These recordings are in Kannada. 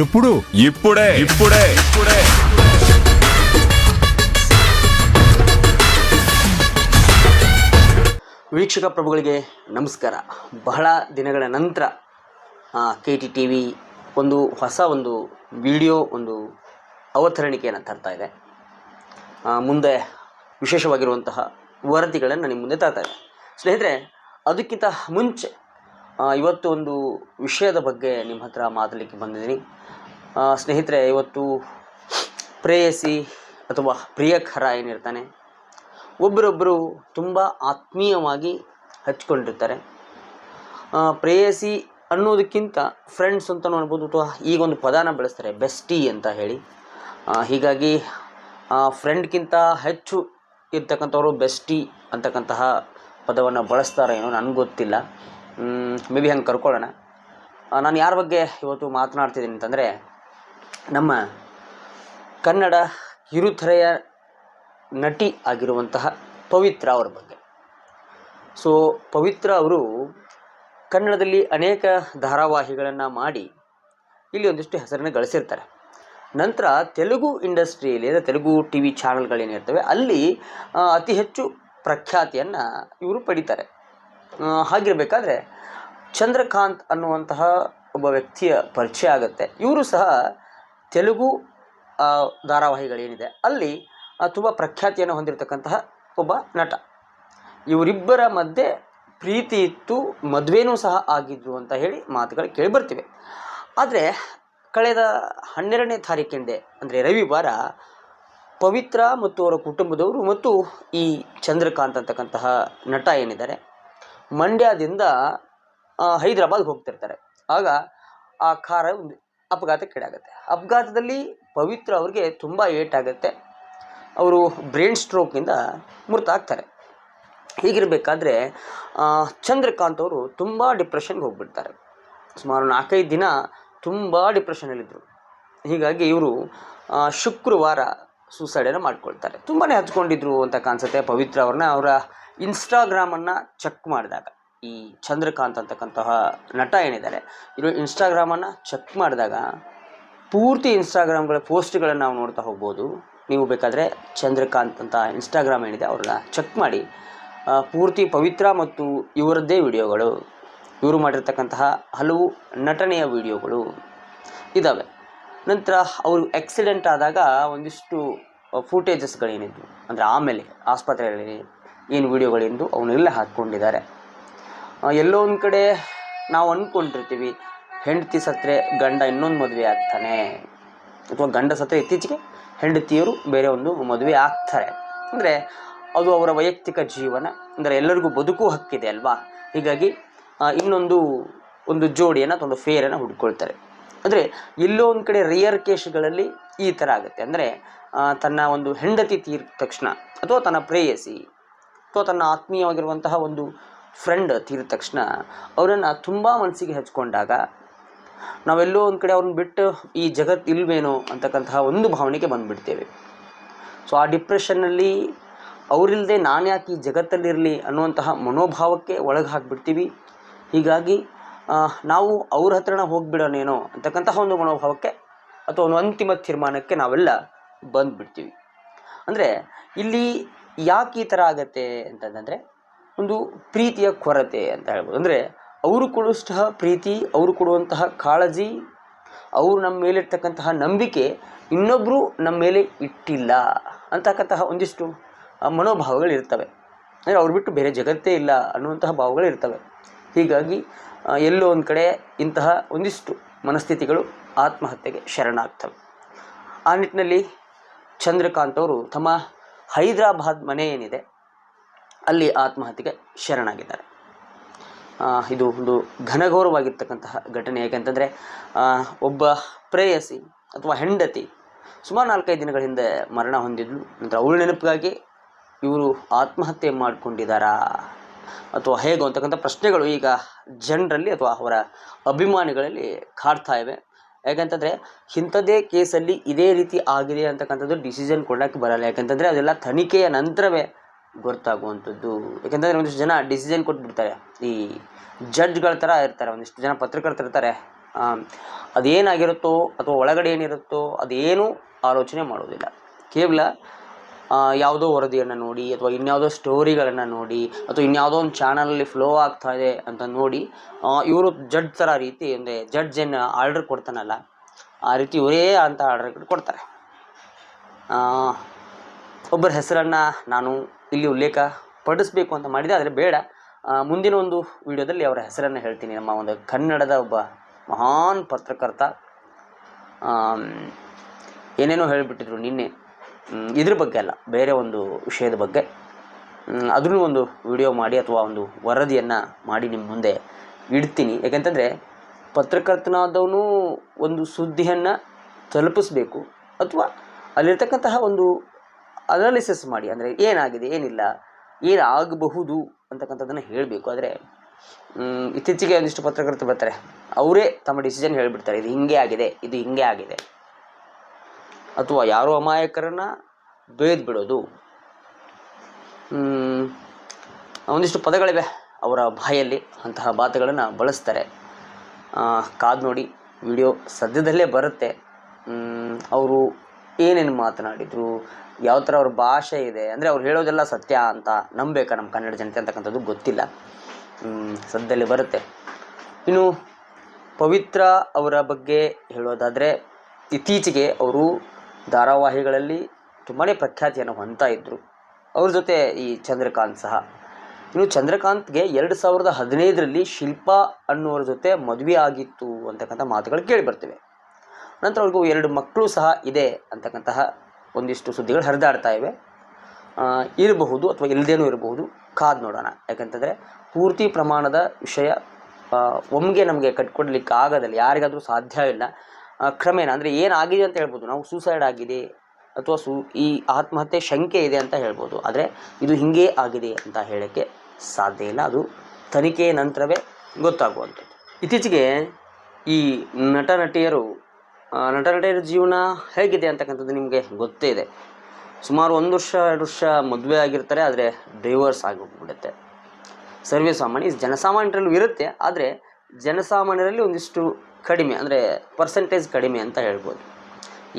ఎప్పుడు ఇప్పుడే ఇప్పుడే ఇప్పుడే ವೀಕ್ಷಕ ಪ್ರಭುಗಳಿಗೆ ನಮಸ್ಕಾರ ಬಹಳ ದಿನಗಳ ನಂತರ ಕೆ ಟಿ ಟಿ ವಿ ಒಂದು ಹೊಸ ಒಂದು ವಿಡಿಯೋ ಒಂದು ಅವತರಣಿಕೆಯನ್ನು ತರ್ತಾ ಇದೆ ಆ, ಮುಂದೆ ವಿಶೇಷವಾಗಿರುವಂತಹ ವರದಿಗಳನ್ನು ನಿಮ್ಮ ಮುಂದೆ ತರ್ತಾ ಇದೆ ಸ್ನೇಹಿತರೆ ಅದಕ್ಕಿಂತ ಮುಂಚೆ ಆ, ಇವತ್ತು ಒಂದು ವಿಷಯದ ಬಗ್ಗೆ ನಿಮ್ಮ ಹತ್ರ ಮಾತಾಡಲಿಕ್ಕೆ ಬಂದಿದ್ದೀನಿ. ಸ್ನೇಹಿತರೆ, ಇವತ್ತು ಪ್ರೇಯಸಿ ಅಥವಾ ಪ್ರಿಯಕರ ಏನಿರ್ತಾನೆ ಒಬ್ಬರೊಬ್ಬರು ತುಂಬ ಆತ್ಮೀಯವಾಗಿ ಹಚ್ಕೊಂಡಿರ್ತಾರೆ. ಪ್ರೇಯಸಿ ಅನ್ನೋದಕ್ಕಿಂತ ಫ್ರೆಂಡ್ಸ್ ಅಂತಲೂ ಅನ್ಬೋದು ಅಥವಾ ಈಗ ಒಂದು ಪದಾನ ಬಳಸ್ತಾರೆ ಬೆಸ್ಟಿ ಅಂತ ಹೇಳಿ. ಹೀಗಾಗಿ ಫ್ರೆಂಡ್ಗಿಂತ ಹೆಚ್ಚು ಇರ್ತಕ್ಕಂಥವ್ರು ಬೆಸ್ಟಿ ಅಂತಕ್ಕಂತಹ ಪದವನ್ನು ಬಳಸ್ತಾರೆ ಏನೋ ನನಗೆ ಗೊತ್ತಿಲ್ಲ. ಮೇ ಬಿ ಹಂಗೆ ಕರ್ಕೊಳ್ಳೋಣ. ನಾನು ಯಾರ ಬಗ್ಗೆ ಇವತ್ತು ಮಾತನಾಡ್ತಿದ್ದೀನಿ ಅಂತಂದರೆ, ನಮ್ಮ ಕನ್ನಡ ಕಿರುತೆರೆಯ ನಟಿ ಆಗಿರುವಂತಹ ಪವಿತ್ರ ಅವರ ಬಗ್ಗೆ. ಸೊ ಪವಿತ್ರ ಅವರು ಕನ್ನಡದಲ್ಲಿ ಅನೇಕ ಧಾರಾವಾಹಿಗಳನ್ನು ಮಾಡಿ ಇಲ್ಲಿ ಒಂದಿಷ್ಟು ಹೆಸರನ್ನು ಗಳಿಸಿರ್ತಾರೆ. ನಂತರ ತೆಲುಗು ಇಂಡಸ್ಟ್ರಿಯಲ್ಲಿ ಅಂದರೆ ತೆಲುಗು ಟಿ ವಿ ಚಾನಲ್ಗಳೇನಿರ್ತವೆ, ಅಲ್ಲಿ ಅತಿ ಹೆಚ್ಚು ಪ್ರಖ್ಯಾತಿಯನ್ನು ಇವರು ಪಡಿತಾರೆ. ಹಾಗಿರಬೇಕಾದ್ರೆ ಚಂದ್ರಕಾಂತ್ ಅನ್ನುವಂತಹ ಒಬ್ಬ ವ್ಯಕ್ತಿಯ ಪರಿಚಯ ಆಗುತ್ತೆ. ಇವರು ಸಹ ತೆಲುಗು ಧಾರಾವಾಹಿಗಳೇನಿದೆ. ಅಲ್ಲಿ ತುಂಬ ಪ್ರಖ್ಯಾತಿಯನ್ನು ಹೊಂದಿರತಕ್ಕಂತಹ ಒಬ್ಬ ನಟ. ಇವರಿಬ್ಬರ ಮಧ್ಯೆ ಪ್ರೀತಿ ಇತ್ತು, ಮದುವೆನೂ ಸಹ ಆಗಿದ್ರು ಅಂತ ಹೇಳಿ ಮಾತುಗಳು ಕೇಳಿಬರ್ತಿವೆ. ಆದರೆ, ಕಳೆದ ಹನ್ನೆರಡನೇ ತಾರೀಕಿಂದೆ ಅಂದರೆ ರವಿವಾರ, ಪವಿತ್ರ ಮತ್ತು ಅವರ ಕುಟುಂಬದವರು ಮತ್ತು ಈ ಚಂದ್ರಕಾಂತ್ ಅಂತಕ್ಕಂತಹ ನಟ ಏನಿದ್ದಾರೆ ಮಂಡ್ಯದಿಂದ ಹೈದ್ರಾಬಾದ್ಗೆ ಹೋಗ್ತಿರ್ತಾರೆ. ಆಗ ಆ ಕಾರ ಒಂದು ಅಪಘಾತಕ್ಕೀಡಾಗುತ್ತೆ ಅಪಘಾತದಲ್ಲಿ ಪವಿತ್ರ ಅವ್ರಿಗೆ ತುಂಬ ಏಟಾಗುತ್ತೆ. ಅವರು ಬ್ರೈನ್ ಸ್ಟ್ರೋಕ್ನಿಂದ ಮೃತಾಗ್ತಾರೆ ಹೀಗಿರಬೇಕಾದ್ರೆ ಚಂದ್ರಕಾಂತ್ ಅವರು ತುಂಬ ಡಿಪ್ರೆಷನ್ಗೆ ಹೋಗ್ಬಿಡ್ತಾರೆ. ಸುಮಾರು ನಾಲ್ಕೈದು ದಿನ ತುಂಬ ಡಿಪ್ರೆಷನಲ್ಲಿದ್ದರು. ಹೀಗಾಗಿ ಇವರು ಶುಕ್ರವಾರ ಸೂಸೈಡನ್ನು ಮಾಡ್ಕೊಳ್ತಾರೆ. ತುಂಬಾ ಹಚ್ಕೊಂಡಿದ್ರು ಅಂತ ಕಾಣಿಸುತ್ತೆ ಪವಿತ್ರ ಅವ್ರನ್ನ. ಅವರ ಇನ್ಸ್ಟಾಗ್ರಾಮನ್ನು ಚೆಕ್ ಮಾಡಿದಾಗ. ಈ ಚಂದ್ರಕಾಂತ್ ಅಂತಕ್ಕಂತಹ ನಟ ಏನಿದ್ದಾರೆ, ಇವರು ಇನ್ಸ್ಟಾಗ್ರಾಮನ್ನು ಚೆಕ್ ಮಾಡಿದಾಗ ಪೂರ್ತಿ ಇನ್ಸ್ಟಾಗ್ರಾಮ್ಗಳ ಪೋಸ್ಟ್ಗಳನ್ನು ನಾವು ನೋಡ್ತಾ ಹೋಗ್ಬೋದು. ನೀವು ಬೇಕಾದರೆ ಚಂದ್ರಕಾಂತ್ ಅಂತ ಇನ್ಸ್ಟಾಗ್ರಾಮ್ ಏನಿದೆ ಅವ್ರನ್ನ ಚೆಕ್ ಮಾಡಿ. ಪೂರ್ತಿ ಪವಿತ್ರ ಮತ್ತು ಇವರದ್ದೇ ವಿಡಿಯೋಗಳು, ಇವರು ಮಾಡಿರ್ತಕ್ಕಂತಹ ಹಲವು ನಟನೆಯ ವಿಡಿಯೋಗಳು ಇದ್ದಾವೆ ನಂತರ ಅವರು ಆಕ್ಸಿಡೆಂಟ್ ಆದಾಗ ಒಂದಿಷ್ಟು ಫೂಟೇಜಸ್ಗಳೇನಿದ್ವು ಅಂದರೆ ಆಮೇಲೆ ಆಸ್ಪತ್ರೆಯಲ್ಲಿ ಏನು ವಿಡಿಯೋಗಳಿಂದು ಅವನ್ನೆಲ್ಲ ಹಾಕ್ಕೊಂಡಿದ್ದಾರೆ. ಎಲ್ಲೋ ಒಂದು ಕಡೆ ನಾವು ಅಂದ್ಕೊಂಡಿರ್ತೀವಿ ಹೆಂಡತಿ ಸತ್ತರೆ ಗಂಡ ಇನ್ನೊಂದು ಮದುವೆ ಆಗ್ತಾನೆ. ಅಥವಾ ಗಂಡ ಸತ್ತರೆ ಇತ್ತೀಚೆಗೆ ಹೆಂಡತಿಯರು ಬೇರೆ ಒಂದು ಮದುವೆ ಆಗ್ತಾರೆ. ಅಂದರೆ ಅದು ಅವರ ವೈಯಕ್ತಿಕ ಜೀವನ, ಅಂದರೆ ಎಲ್ಲರಿಗೂ ಬದುಕು ಹಕ್ಕಿದೆ ಅಲ್ವಾ? ಹೀಗಾಗಿ ಇನ್ನೊಂದು, ಒಂದು ಜೋಡಿಯನ್ನು ಅಥವಾ ಒಂದು ಫೇರನ್ನು ಹುಡ್ಕೊಳ್ತಾರೆ. ಅಂದರೆ ಎಲ್ಲೋ ಒಂದು ಕಡೆ ರಿಯರ್ ಕೇಸ್ಗಳಲ್ಲಿ ಈ ಥರ ಆಗುತ್ತೆ. ಅಂದರೆ ತನ್ನ ಒಂದು ಹೆಂಡತಿ ತೀರಿದ ತಕ್ಷಣ ಅಥವಾ ತನ್ನ ಪ್ರೇಯಸಿ ಅಥವಾ ತನ್ನ ಆತ್ಮೀಯವಾಗಿರುವಂತಹ ಒಂದು ಫ್ರೆಂಡ್ ತೀರಿದ ತಕ್ಷಣ ಅವರನ್ನು ತುಂಬ ಮನಸ್ಸಿಗೆ ಹಚ್ಕೊಂಡಾಗ ನಾವೆಲ್ಲೋ ಒಂದು ಕಡೆ ಅವ್ರನ್ನ ಬಿಟ್ಟು ಈ ಜಗತ್ತು ಇಲ್ವೇನೋ ಅಂತಕ್ಕಂತಹ ಒಂದು ಭಾವನೆಗೆ ಬಂದುಬಿಡ್ತೇವೆ. ಸೊ ಆ ಡಿಪ್ರೆಷನ್ನಲ್ಲಿ ಅವರಿಲ್ಲದೆ ನಾನು ಯಾಕೆ ಈ ಜಗತ್ತಲ್ಲಿರಲಿ ಅನ್ನುವಂತಹ ಮನೋಭಾವಕ್ಕೆ ಒಳಗೆ ಹಾಕಿಬಿಡ್ತೀವಿ. ಹೀಗಾಗಿ ನಾವು ಅವ್ರ ಹತ್ರನ ಹೋಗಿಬಿಡೋನೇನೋ ಅಂತಕ್ಕಂತಹ ಒಂದು ಮನೋಭಾವಕ್ಕೆ ಅಥವಾ ಒಂದು ಅಂತಿಮ ತೀರ್ಮಾನಕ್ಕೆ ನಾವೆಲ್ಲ ಬಂದುಬಿಡ್ತೀವಿ. ಅಂದರೆ ಇಲ್ಲಿ ಯಾಕೆ ಈ ಥರ ಆಗತ್ತೆ ಅಂತಂದರೆ ಒಂದು ಪ್ರೀತಿಯ ಕೊರತೆ ಅಂತ ಹೇಳ್ಬೋದು. ಅಂದರೆ ಅವರು ಕೊಡುವಷ್ಟು ಪ್ರೀತಿ, ಅವರು ಕೊಡುವಂತಹ ಕಾಳಜಿ, ಅವರು ನಮ್ಮ ಮೇಲಿರ್ತಕ್ಕಂತಹ ನಂಬಿಕೆ ಇನ್ನೊಬ್ಬರು ನಮ್ಮ ಮೇಲೆ ಇಟ್ಟಿಲ್ಲ ಅಂತಕ್ಕಂತಹ ಒಂದಿಷ್ಟು ಮನೋಭಾವಗಳಿರ್ತವೆ ಅಂದರೆ ಅವ್ರು ಬಿಟ್ಟು ಬೇರೆ ಜಗತ್ತೇ ಇಲ್ಲ ಅನ್ನುವಂತಹ ಭಾವಗಳು ಇರ್ತವೆ. ಹೀಗಾಗಿ ಎಲ್ಲೋ ಒಂದು ಕಡೆ ಇಂತಹ ಒಂದಿಷ್ಟು ಮನಸ್ಥಿತಿಗಳು ಆತ್ಮಹತ್ಯೆಗೆ ಶರಣಾಗ್ತವೆ. ಆ ನಿಟ್ಟಿನಲ್ಲಿ ಚಂದ್ರಕಾಂತ್ ಅವರು ತಮ್ಮ ಹೈದರಾಬಾದ್ ಮನೆ ಏನಿದೆ, ಅಲ್ಲಿ ಆತ್ಮಹತ್ಯೆಗೆ ಶರಣಾಗಿದ್ದಾರೆ. ಇದು ಒಂದು ಘನಘೋರವಾಗಿರ್ತಕ್ಕಂತಹ ಘಟನೆ. ಯಾಕೆಂತಂದರೆ ಒಬ್ಬ ಪ್ರೇಯಸಿ ಅಥವಾ ಹೆಂಡತಿ ಸುಮಾರು ನಾಲ್ಕೈದು ದಿನಗಳ ಹಿಂದೆ ಮರಣ ಹೊಂದಿದ್ಲು. ನಂತರ ಅವಳ ನೆನಪಿಗಾಗಿ ಇವರು ಆತ್ಮಹತ್ಯೆ ಮಾಡಿಕೊಂಡಿದ್ದಾರಾ? ಅಥವಾ ಹೇಗೋ ಅಂತಕ್ಕಂಥ ಪ್ರಶ್ನೆಗಳು ಈಗ ಜನರಲ್ಲಿ ಅಥವಾ ಅವರ ಅಭಿಮಾನಿಗಳಲ್ಲಿ ಕಾಡ್ತಾ ಇವೆ. ಯಾಕಂತಂದರೆ ಇಂಥದ್ದೇ ಕೇಸಲ್ಲಿ ಇದೇ ರೀತಿ ಆಗಿದೆ ಅಂತಕ್ಕಂಥದ್ದು ಡಿಸಿಷನ್ ಕೊಡೋಕ್ಕೆ ಬರಲ್ಲ. ಯಾಕಂತಂದರೆ ಅದೆಲ್ಲ ತನಿಖೆಯ ನಂತರವೇ ಗೊತ್ತಾಗುವಂಥದ್ದು. ಯಾಕಂತಂದರೆ ಒಂದಿಷ್ಟು ಜನ ಡಿಸಿಷನ್ ಕೊಟ್ಬಿಡ್ತಾರೆ. ಈ ಜಡ್ಜ್ಗಳ ಥರ ಇರ್ತಾರೆ, ಒಂದಿಷ್ಟು ಜನ ಪತ್ರಕರ್ತರು ಇರ್ತಾರೆ. ಅದೇನಾಗಿರುತ್ತೋ ಅಥವಾ ಒಳಗಡೆ ಏನಿರುತ್ತೋ ಅದೇನೂ ಆಲೋಚನೆ ಮಾಡೋದಿಲ್ಲ. ಕೇವಲ ಯಾವುದೋ ವರದಿಯನ್ನು ನೋಡಿ ಅಥವಾ ಇನ್ಯಾವುದೋ ಸ್ಟೋರಿಗಳನ್ನು ನೋಡಿ ಅಥವಾ ಇನ್ಯಾವುದೋ ಒಂದು ಚಾನಲಲ್ಲಿ ಫ್ಲೋ ಆಗ್ತಾ ಇದೆ ಅಂತ ನೋಡಿ ಇವರು ಜಡ್ಜ್ ಥರ ರೀತಿ ಅಂದರೆ ಜಡ್ಜ್ ಏನು ಆರ್ಡರ್ ಕೊಡ್ತಾನಲ್ಲ, ಆ ರೀತಿ ಇವರೇ ಅಂತ ಆರ್ಡರ್ ಕೊಡ್ತಾರೆ. ಒಬ್ಬರ ಹೆಸರನ್ನು ನಾನು ಇಲ್ಲಿ ಉಲ್ಲೇಖ ಪಡಿಸ್ಬೇಕು ಅಂತ ಮಾಡಿದೆ, ಆದರೆ ಬೇಡ. ಮುಂದಿನ ಒಂದು ವಿಡಿಯೋದಲ್ಲಿ ಅವರ ಹೆಸರನ್ನು ಹೇಳ್ತೀನಿ. ನಮ್ಮ ಒಂದು ಕನ್ನಡದ ಒಬ್ಬ ಮಹಾನ್ ಪತ್ರಕರ್ತ. ಏನೇನೋ ಹೇಳಿಬಿಟ್ಟಿದ್ರು ನಿನ್ನೆ. ಇದ್ರ ಬಗ್ಗೆ ಅಲ್ಲ, ಬೇರೆ ಒಂದು ವಿಷಯದ ಬಗ್ಗೆ. ಅದನ್ನು ಒಂದು ವಿಡಿಯೋ ಮಾಡಿ ಅಥವಾ ಒಂದು ವರದಿಯನ್ನು ಮಾಡಿ ನಿಮ್ಮ ಮುಂದೆ ಇಡ್ತೀನಿ. ಯಾಕೆಂತಂದರೆ ಪತ್ರಕರ್ತನಾದವನು ಒಂದು ಸುದ್ದಿಯನ್ನು ತಲುಪಿಸ್ಬೇಕು ಅಥವಾ ಅಲ್ಲಿರ್ತಕ್ಕಂತಹ ಒಂದು ಅನಾಲಿಸಿಸ್ ಮಾಡಿ, ಅಂದರೆ ಏನಾಗಿದೆ, ಏನಿಲ್ಲ, ಏನಾಗಬಹುದು ಅಂತಕ್ಕಂಥದ್ದನ್ನು ಹೇಳಬೇಕು. ಆದರೆ ಇತ್ತೀಚೆಗೆ ಒಂದಿಷ್ಟು ಪತ್ರಕರ್ತರು ಬರ್ತಾರೆ. ಅವರೇ ತಮ್ಮ ಡಿಸಿಷನ್ ಹೇಳಿಬಿಡ್ತಾರೆ, ಇದು ಹಿಂಗೆ ಆಗಿದೆ, ಇದು ಹಿಂಗೆ ಆಗಿದೆ. ಅಥವಾ ಯಾರೋ ಅಮಾಯಕರನ್ನು ಬೇಯ್ದು ಬಿಡೋದು ಒಂದಿಷ್ಟು ಪದಗಳಿವೆ ಅವರ ಬಾಯಲ್ಲಿ. ಅಂತಹ ಮಾತುಗಳನ್ನು ಬಳಸ್ತಾರೆ. ಕಾದು ನೋಡಿ, ವಿಡಿಯೋ ಸದ್ಯದಲ್ಲೇ ಬರುತ್ತೆ. ಅವರು ಏನೇನು ಮಾತನಾಡಿದರು, ಯಾವ ಥರ ಅವ್ರ ಭಾಷೆ ಇದೆ, ಅಂದರೆ ಅವ್ರು ಹೇಳೋದೆಲ್ಲ ಸತ್ಯ ಅಂತ ನಂಬೇಕಾ ನಮ್ಮ ಕನ್ನಡ ಜನತೆ ಅಂತಕ್ಕಂಥದ್ದು ಗೊತ್ತಿಲ್ಲ. ಸದ್ಯದಲ್ಲಿ ಬರುತ್ತೆ. ಇನ್ನು, ಪವಿತ್ರ ಅವರ ಬಗ್ಗೆ ಹೇಳೋದಾದರೆ, ಇತ್ತೀಚೆಗೆ ಅವರು ಧಾರಾವಾಹಿಗಳಲ್ಲಿ ತುಂಬಾ ಪ್ರಖ್ಯಾತಿಯನ್ನು ಹೊಂದ್ತಾ ಇದ್ದರು ಅವ್ರ ಜೊತೆ ಈ ಚಂದ್ರಕಾಂತ್ ಸಹ. ಇನ್ನು ಚಂದ್ರಕಾಂತ್ಗೆ ಎರಡು ಸಾವಿರದ ಹದಿನೈದರಲ್ಲಿ ಶಿಲ್ಪಾ ಅನ್ನೋರ ಜೊತೆ ಮದುವೆ ಆಗಿತ್ತು ಅಂತಕ್ಕಂಥ ಮಾತುಗಳು ಕೇಳಿ ಬರ್ತಿವೆ. ನಂತರ ಅವ್ರಿಗೂ ಎರಡು ಮಕ್ಕಳು ಸಹ ಇದೆ ಅಂತಕ್ಕಂತಹ ಒಂದಿಷ್ಟು ಸುದ್ದಿಗಳು ಹರಿದಾಡ್ತಾ ಇವೆ. ಇರಬಹುದು ಅಥವಾ ಇಲ್ಲದೇನೂ ಇರಬಹುದು ಕಾದು ನೋಡೋಣ. ಯಾಕಂತಂದರೆ ಪೂರ್ತಿ ಪ್ರಮಾಣದ ವಿಷಯ ಒಮ್ಗೆ ನಮಗೆ ಕಟ್ಕೊಡ್ಲಿಕ್ಕೆ ಆಗೋದಿಲ್ಲ ಯಾರಿಗಾದರೂ ಸಾಧ್ಯ ಇಲ್ಲ. ಆ, ಕ್ರಮೇಣ ಅಂದರೆ ಏನಾಗಿದೆ ಅಂತ ಹೇಳ್ಬೋದು. ನಾವು ಸೂಸೈಡ್ ಆಗಿದೆ ಅಥವಾ ಸು, ಈ ಆತ್ಮಹತ್ಯೆ ಶಂಕೆ ಇದೆ ಅಂತ ಹೇಳ್ಬೋದು. ಆದರೆ ಇದು ಹಿಂಗೇ ಆಗಿದೆ ಅಂತ ಹೇಳೋಕ್ಕೆ ಸಾಧ್ಯ ಇಲ್ಲ. ಅದು ತನಿಖೆಯ ನಂತರವೇ ಗೊತ್ತಾಗುವಂಥದ್ದು. ಇತ್ತೀಚೆಗೆ ಈ ನಟ ನಟಿಯರು ನಟ ನಟಿಯರ ಜೀವನ ಹೇಗಿದೆ ಅಂತಕ್ಕಂಥದ್ದು ನಿಮಗೆ ಗೊತ್ತೇ ಇದೆ. ಸುಮಾರು ಒಂದು ವರ್ಷ, ಎರಡು ವರ್ಷ ಮದುವೆ ಆಗಿರ್ತಾರೆ, ಆದರೆ ಡೈವರ್ಸ್ ಆಗೋಗ್ಬಿಡುತ್ತೆ ಸರ್ವೇ ಸಾಮಾನ್ಯ ಜನಸಾಮಾನ್ಯರಲ್ಲೂ ಇರುತ್ತೆ, ಆದರೆ ಜನಸಾಮಾನ್ಯರಲ್ಲಿ ಒಂದಿಷ್ಟು ಕಡಿಮೆ, ಅಂದರೆ ಪರ್ಸೆಂಟೇಜ್ ಕಡಿಮೆ ಅಂತ ಹೇಳ್ಬೋದು.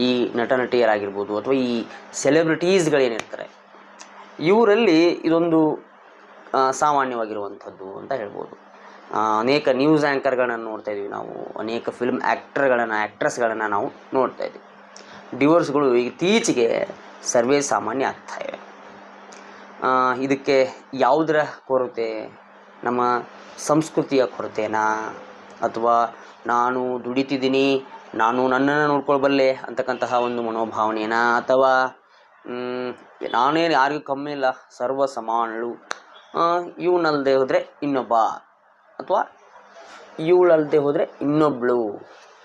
ಈ ನಟ ನಟಿಯರಾಗಿರ್ಬೋದು ಅಥವಾ ಈ ಸೆಲೆಬ್ರಿಟೀಸ್ಗಳೇನಿರ್ತಾರೆ ಇವರಲ್ಲಿ ಇದೊಂದು ಸಾಮಾನ್ಯವಾಗಿರುವಂಥದ್ದು ಅಂತ ಹೇಳ್ಬೋದು. ಅನೇಕ ನ್ಯೂಸ್ ಆ್ಯಂಕರ್ಗಳನ್ನು ನೋಡ್ತಾ ಇದ್ದೀವಿ ನಾವು, ಅನೇಕ ಫಿಲ್ಮ್ ಆ್ಯಕ್ಟರ್ಗಳನ್ನು ಆ್ಯಕ್ಟ್ರೆಸ್ಗಳನ್ನು ನಾವು ನೋಡ್ತಾ ಇದ್ದೀವಿ ಡಿವೋರ್ಸ್ಗಳು ಇತ್ತೀಚೆಗೆ ಸರ್ವೇ ಸಾಮಾನ್ಯ ಆಗ್ತಾ ಇವೆ. ಇದಕ್ಕೆ ಯಾವುದರ ಕೊರತೆ, ನಮ್ಮ ಸಂಸ್ಕೃತಿಯ ಕೊರತೆನಾ, ಅಥವಾ ನಾನು ದುಡಿತಿದ್ದೀನಿ, ನಾನು ನನ್ನನ್ನು ನೋಡ್ಕೊಳ್ಬಲ್ಲೆ ಅಂತಕ್ಕಂತಹ ಒಂದು ಮನೋಭಾವನೆನಾ ಅಥವಾ ನಾನೇನು ಯಾರಿಗೂ ಕಮ್ಮಿ ಇಲ್ಲ ಸರ್ವ ಸಮಾನಳು ಇವನಲ್ಲದೆ ಹೋದರೆ ಇನ್ನೊಬ್ಬ ಅಥವಾ ಇವಳಲ್ಲದೆ ಹೋದರೆ ಇನ್ನೊಬ್ಬಳು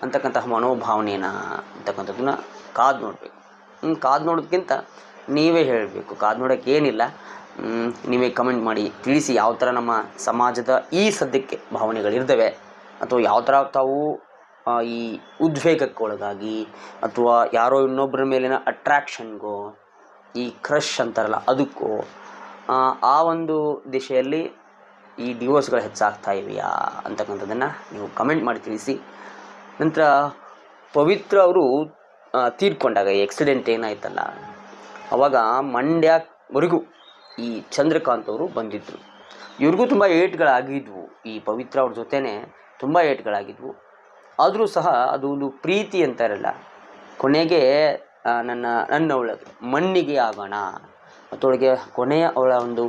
ಅಂತಕ್ಕಂತಹ ಮನೋಭಾವನೆನಾ ಅಂತಕ್ಕಂಥದ್ದನ್ನ ಕಾದು ನೋಡಬೇಕು. ಕಾದು ನೋಡೋದಕ್ಕಿಂತ ನೀವೇ ಹೇಳಬೇಕು. ಕಾದು ನೋಡೋಕ್ಕೇನಿಲ್ಲ ನೀವೇ ಕಮೆಂಟ್ ಮಾಡಿ ತಿಳಿಸಿ ಯಾವ ಥರ ನಮ್ಮ ಸಮಾಜದ ಈ ಸದ್ಯಕ್ಕೆ ಭಾವನೆಗಳಿರ್ತವೆ ಅಥವಾ ಯಾವ ಥರ ತಾವು ಈ ಉದ್ವೇಗಕ್ಕೆ ಒಳಗಾಗಿ ಅಥವಾ ಯಾರೋ ಇನ್ನೊಬ್ಬರ ಮೇಲಿನ ಅಟ್ರ್ಯಾಕ್ಷನ್ಗೋ ಈ ಕ್ರಷ್ ಅಂತಾರಲ್ಲ ಅದಕ್ಕೋ ಆ, ಒಂದು ದಿಶೆಯಲ್ಲಿ ಈ ಡಿವೋರ್ಸ್ಗಳು ಹೆಚ್ಚಾಗ್ತಾ ಇವೆಯಾ ಅಂತಕ್ಕಂಥದ್ದನ್ನು ನೀವು ಕಮೆಂಟ್ ಮಾಡಿ ತಿಳಿಸಿ. ನಂತರ ಪವಿತ್ರ ಅವರು ತೀರ್ಕೊಂಡಾಗ ಈ ಆಕ್ಸಿಡೆಂಟ್ ಏನಾಯ್ತಲ್ಲ ಅವಾಗ ಮಂಡ್ಯವರೆಗೂ ಈ ಚಂದ್ರಕಾಂತ್ ಅವರು ಬಂದಿದ್ದರು ಇವ್ರಿಗೂ ತುಂಬ ಏಟ್ಗಳಾಗಿದ್ವು ಈ ಪವಿತ್ರ ಅವ್ರ ಜೊತೆನೇ. ತುಂಬ ಏಟ್ಗಳಾಗಿದ್ವು. ಆದರೂ ಸಹ ಅದು ಒಂದು ಪ್ರೀತಿ ಅಂತ ಇರಲ್ಲ. ಕೊನೆಗೆ ನನ್ನ ನನ್ನ ಒಳಗೆ, ಮಣ್ಣಿಗೆ ಆಗೋಣ. ಮತ್ತೊಳಗೆ ಕೊನೆಯ ಅವಳ ಒಂದು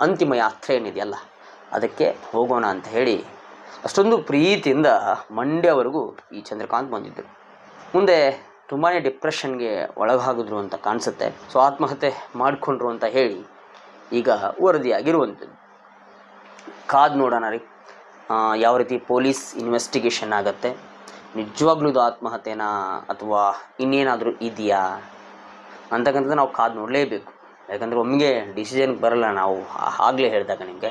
ಅಂತಿಮ ಯಾತ್ರೆ ಏನಿದೆಯಲ್ಲ, ಅದಕ್ಕೆ ಹೋಗೋಣ ಅಂತ ಹೇಳಿ ಅಷ್ಟೊಂದು ಪ್ರೀತಿಯಿಂದ ಮಂಡ್ಯವರೆಗೂ ಈ ಚಂದ್ರಕಾಂತ್ ಬಂದಿದ್ದರು ಮುಂದೆ ತುಂಬಾ ಡಿಪ್ರೆಷನ್ಗೆ ಒಳಗಾಗಿದ್ರು ಅಂತ ಕಾಣಿಸುತ್ತೆ. ಸೊ, ಆತ್ಮಹತ್ಯೆ ಮಾಡಿಕೊಂಡ್ರು ಅಂತ ಹೇಳಿ ಈಗ ವರದಿಯಾಗಿರುವಂಥದ್ದು. ಕಾದು ನೋಡೋಣ ರೀ. ಯಾವ ರೀತಿ ಪೊಲೀಸ್ ಇನ್ವೆಸ್ಟಿಗೇಷನ್ ಆಗುತ್ತೆ? ನಿಜವಾಗ್ಲೂ ಇದು ಆತ್ಮಹತ್ಯೆನಾ ಅಥವಾ ಇನ್ನೇನಾದರೂ ಇದೆಯಾ? ಅಂತಕ್ಕಂಥದ್ದು ನಾವು ಕಾದು ನೋಡಲೇಬೇಕು. ಯಾಕಂದರೆ ಒಮ್ಮೆಗೆ ಡಿಸಿಷನ್ಗೆ ಬರಲ್ಲ ನಾವು. ಆಗಲೇ ಹೇಳಿದಾಗ ನಿಮಗೆ.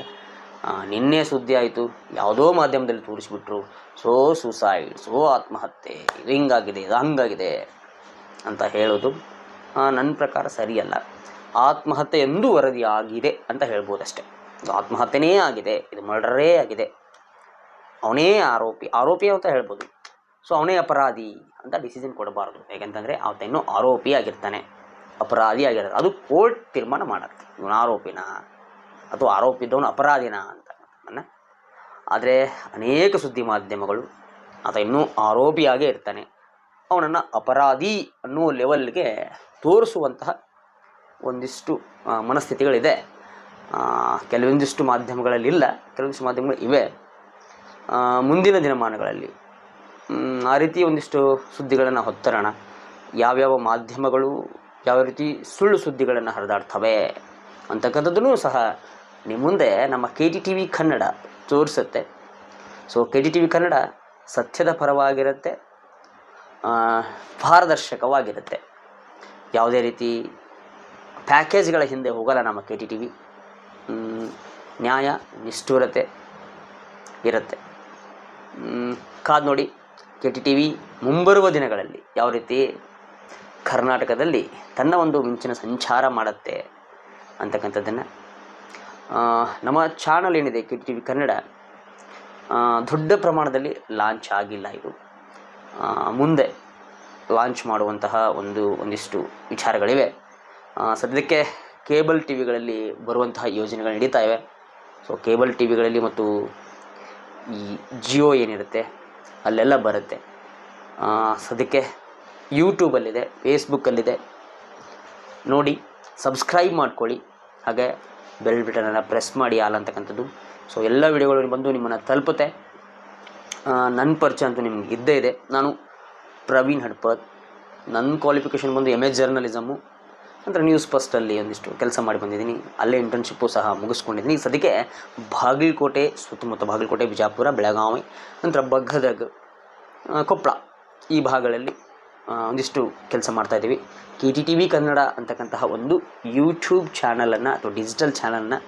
ನಿನ್ನೆ ಸುದ್ದಿ ಆಯಿತು. ಯಾವುದೋ ಮಾಧ್ಯಮದಲ್ಲಿ ತೋರಿಸ್ಬಿಟ್ರು. ಸೋ ಸುಸೈಡ್, ಸೋ ಆತ್ಮಹತ್ಯೆ. ಇದು ಹಿಂಗಾಗಿದೆ, ಇದು ಹಂಗಾಗಿದೆ ಅಂತ ಹೇಳೋದು ನನ್ನ ಪ್ರಕಾರ ಸರಿಯಲ್ಲ. ಆತ್ಮಹತ್ಯೆ ಎಂದು ವರದಿ ಆಗಿದೆ ಅಂತ ಹೇಳ್ಬೋದಷ್ಟೆ. ಇದು ಆತ್ಮಹತ್ಯೆನೇ ಆಗಿದೆ. ಇದು ಮರ್ಡರೇ ಆಗಿದೆ. ಅವನೇ ಆರೋಪಿ ಆರೋಪಿ ಅಂತ ಹೇಳ್ಬೋದು. ಸೊ ಅವನೇ ಅಪರಾಧಿ ಅಂತ ಡಿಸಿಷನ್ ಕೊಡಬಾರ್ದು. ಯಾಕೆಂತಂದರೆ ಆತ ಇನ್ನೂ ಆರೋಪಿ ಆಗಿರ್ತಾನೆ, ಅಪರಾಧಿ ಆಗಿರೋದು. ಅದು ಕೋರ್ಟ್ ತೀರ್ಮಾನ ಮಾಡುತ್ತೆ. ಇವನು ಆರೋಪಿನ ಅಥವಾ ಆರೋಪಿದ್ದವನು ಅಪರಾಧಿನ ಅಂತ ಆದರೆ ಅನೇಕ ಸುದ್ದಿ ಮಾಧ್ಯಮಗಳು ಆತ ಇನ್ನೂ ಆರೋಪಿಯಾಗೇ ಇರ್ತಾನೆ. ಅವನನ್ನು ಅಪರಾಧಿ ಅನ್ನೋ ಲೆವೆಲ್ಗೆ ತೋರಿಸುವಂತಹ ಒಂದಿಷ್ಟು ಮನಸ್ಥಿತಿಗಳಿದೆ. ಕೆಲವೊಂದಿಷ್ಟು ಮಾಧ್ಯಮಗಳಲ್ಲಿ ಇಲ್ಲ, ಕೆಲವೊಂದಿಷ್ಟು ಮಾಧ್ಯಮಗಳು ಇವೆ. ಮುಂದಿನ ದಿನಮಾನಗಳಲ್ಲಿ ಆ ರೀತಿ ಒಂದಿಷ್ಟು ಸುದ್ದಿಗಳನ್ನು ಹೊತ್ತರೋಣ. ಯಾವ್ಯಾವ ಮಾಧ್ಯಮಗಳು ಯಾವ ರೀತಿ ಸುಳ್ಳು ಸುದ್ದಿಗಳನ್ನು ಹರಿದಾಡ್ತವೆ ಅಂತಕ್ಕಂಥದ್ದನ್ನು ಸಹ ನಿಮ್ಮ ಮುಂದೆ ನಮ್ಮ K T T V Kannada ತೋರಿಸುತ್ತೆ. So K T T V Kannada ಸತ್ಯದ ಪರವಾಗಿರುತ್ತೆ ಪಾರದರ್ಶಕವಾಗಿರುತ್ತೆ. ಯಾವುದೇ ರೀತಿ ಪ್ಯಾಕೇಜ್ಗಳ ಹಿಂದೆ ಹೋಗಲ್ಲ ನಮ್ಮ ಕೆ ಟಿ ಟಿ ವಿ ನ್ಯಾಯ, ನಿಷ್ಠುರತೆ ಇರುತ್ತೆ. ಕಾದು ನೋಡಿ. ಕೆ ಟಿ ಟಿ ವಿ ಮುಂಬರುವ ದಿನಗಳಲ್ಲಿ ಯಾವ ರೀತಿ ಕರ್ನಾಟಕದಲ್ಲಿ ತನ್ನ ಒಂದು ಮಿಂಚಿನ ಸಂಚಾರ ಮಾಡುತ್ತೆ ಅಂತಕ್ಕಂಥದ್ದನ್ನು ನಮ್ಮ ಚಾನಲ್ ಏನಿದೆ ಕೆ ಟಿ ವಿ ಕನ್ನಡ ದೊಡ್ಡ ಪ್ರಮಾಣದಲ್ಲಿ ಲಾಂಚ್ ಆಗಿಲ್ಲ ಇದು. ಮುಂದೆ ಲಾಂಚ್ ಮಾಡುವಂತಹ ಒಂದು, ಒಂದಿಷ್ಟು ವಿಚಾರಗಳಿವೆ. ಸದ್ಯಕ್ಕೆ ಕೇಬಲ್ ಟಿ ವಿಗಳಲ್ಲಿ ಬರುವಂತಹ ಯೋಜನೆಗಳು ನಡೀತಾ ಇವೆ. ಸೊ ಕೇಬಲ್ ಟಿ ವಿಗಳಲ್ಲಿ ಮತ್ತು ಈ ಜಿಯೋ ಏನಿರುತ್ತೆ, ಅಲ್ಲೆಲ್ಲ ಬರುತ್ತೆ. ಸದ್ಯಕ್ಕೆ ಯೂಟ್ಯೂಬಲ್ಲಿದೆ, ಫೇಸ್ಬುಕ್ಕಲ್ಲಿದೆ. ನೋಡಿ, ಸಬ್ಸ್ಕ್ರೈಬ್ ಮಾಡ್ಕೊಳ್ಳಿ. ಹಾಗೆ ಬೆಲ್ ಬಟನನ್ನು ಪ್ರೆಸ್ ಮಾಡಿ ಆಲ್ ಅಂತಕ್ಕಂಥದ್ದು. ಸೊ ಎಲ್ಲ ವಿಡಿಯೋಗಳು ಬಂದು ನಿಮ್ಮನ್ನು ತಲುಪುತ್ತೆ. ನನ್ನ ಪರಿಚಯ ಅಂತೂ ನಿಮ್ಗೆ ಇದ್ದೇ ಇದೆ. ನಾನು ಪ್ರವೀಣ್ ಹಡ್ಪತ್. ನನ್ನ ಕ್ವಾಲಿಫಿಕೇಷನ್ ಬಂದು ಎಂ ಎ ಜರ್ನಲಿಸಮು ನಂತರ ನ್ಯೂಸ್ ಪಸ್ಟಲ್ಲಿ ಒಂದಿಷ್ಟು ಕೆಲಸ ಮಾಡಿ ಬಂದಿದ್ದೀನಿ. ಅಲ್ಲೇ ಇಂಟರ್ನ್ಶಿಪ್ಪು ಸಹ ಮುಗಿಸ್ಕೊಂಡಿದ್ದೀನಿ. ಈಗ ಸದ್ಯಕ್ಕೆ ಬಾಗಲಕೋಟೆ, ಸುತ್ತಮುತ್ತ ಬಾಗಲಕೋಟೆ, ಬಿಜಾಪುರ, ಬೆಳಗಾವಿ, ನಂತರ ಬಗ್ಗದಗ್ ಕೊಪ್ಪಳ ಈ ಭಾಗಗಳಲ್ಲಿ ಒಂದಿಷ್ಟು ಕೆಲಸ ಮಾಡ್ತಾಯಿದ್ದೀವಿ K T T V Kannada ಅಂತಕ್ಕಂತಹ ಒಂದು ಯೂಟ್ಯೂಬ್ ಚಾನಲನ್ನು ಅಥವಾ ಡಿಜಿಟಲ್ ಚಾನಲನ್ನು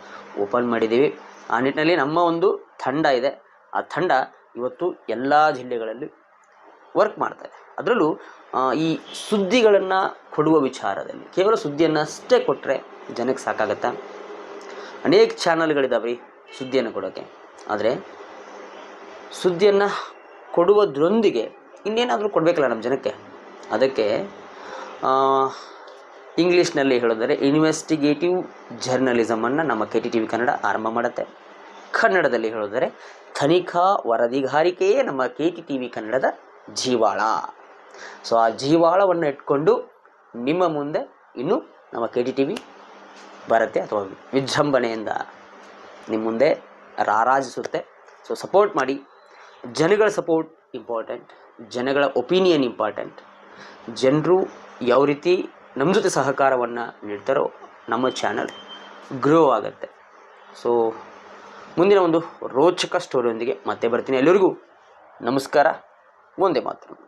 ಓಪನ್ ಮಾಡಿದ್ದೀವಿ. ಆ ನಿಟ್ಟಿನಲ್ಲಿ ನಮ್ಮ ಒಂದು ತಂಡ ಇದೆ. ಆ ತಂಡ ಇವತ್ತು ಎಲ್ಲ ಜಿಲ್ಲೆಗಳಲ್ಲಿ ವರ್ಕ್ ಮಾಡ್ತಾರೆ ಅದರಲ್ಲೂ ಈ ಸುದ್ದಿಗಳನ್ನು ಕೊಡುವ ವಿಚಾರದಲ್ಲಿ, ಕೇವಲ ಸುದ್ದಿಯನ್ನು ಅಷ್ಟೇ ಕೊಟ್ಟರೆ ಜನಕ್ಕೆ ಸಾಕಾಗತ್ತಾ? ಅನೇಕ ಚಾನಲ್ಗಳಿದ್ದಾವೆ ರೀ ಸುದ್ದಿಯನ್ನು ಕೊಡೋಕ್ಕೆ ಆದರೆ, ಸುದ್ದಿಯನ್ನು ಕೊಡುವುದರೊಂದಿಗೆ ಇನ್ನೇನಾದರೂ ಕೊಡಬೇಕಲ್ಲ ನಮ್ಮ ಜನಕ್ಕೆ? ಅದಕ್ಕೆ ಇಂಗ್ಲೀಷ್ನಲ್ಲಿ ಹೇಳೋದರೆ ಇನ್ವೆಸ್ಟಿಗೇಟಿವ್ ಜರ್ನಲಿಸಮನ್ನು ನಮ್ಮ K T T V Kannada ಆರಂಭ ಮಾಡುತ್ತೆ. ಕನ್ನಡದಲ್ಲಿ ಹೇಳೋದಾದರೆ, ತನಿಖಾ ವರದಿಗಾರಿಕೆಯೇ ನಮ್ಮ ಕೆ ಟಿ ಟಿ ವಿ ಕನ್ನಡದ ಜೀವಾಳ. ಸೊ ಆ ಜೀವಾಳವನ್ನು ಇಟ್ಕೊಂಡು ನಿಮ್ಮ ಮುಂದೆ ಇನ್ನು ನಮ್ಮ ಕೆ ಡಿ ಟಿ ವಿ ಬರುತ್ತೆ ಅಥವಾ ವಿಜೃಂಭಣೆಯಿಂದ ನಿಮ್ಮ ಮುಂದೆ ರಾರಾಜಿಸುತ್ತೆ. ಸೊ ಸಪೋರ್ಟ್ ಮಾಡಿ. ಜನಗಳ ಸಪೋರ್ಟ್ ಇಂಪಾರ್ಟೆಂಟ್ ಜನಗಳ ಒಪಿನಿಯನ್ ಇಂಪಾರ್ಟೆಂಟ್ ಜನರು ಯಾವ ರೀತಿ ನಮ್ಮ ಜೊತೆ ಸಹಕಾರವನ್ನು ನೀಡ್ತಾರೋ ನಮ್ಮ ಚಾನಲ್ ಗ್ರೋ ಆಗುತ್ತೆ. ಸೊ ಮುಂದಿನ ಒಂದು ರೋಚಕ ಸ್ಟೋರಿಯೊಂದಿಗೆ ಮತ್ತೆ ಬರ್ತೀನಿ. ಎಲ್ಲರಿಗೂ ನಮಸ್ಕಾರ. ಒಂದೇ ಮಾತು.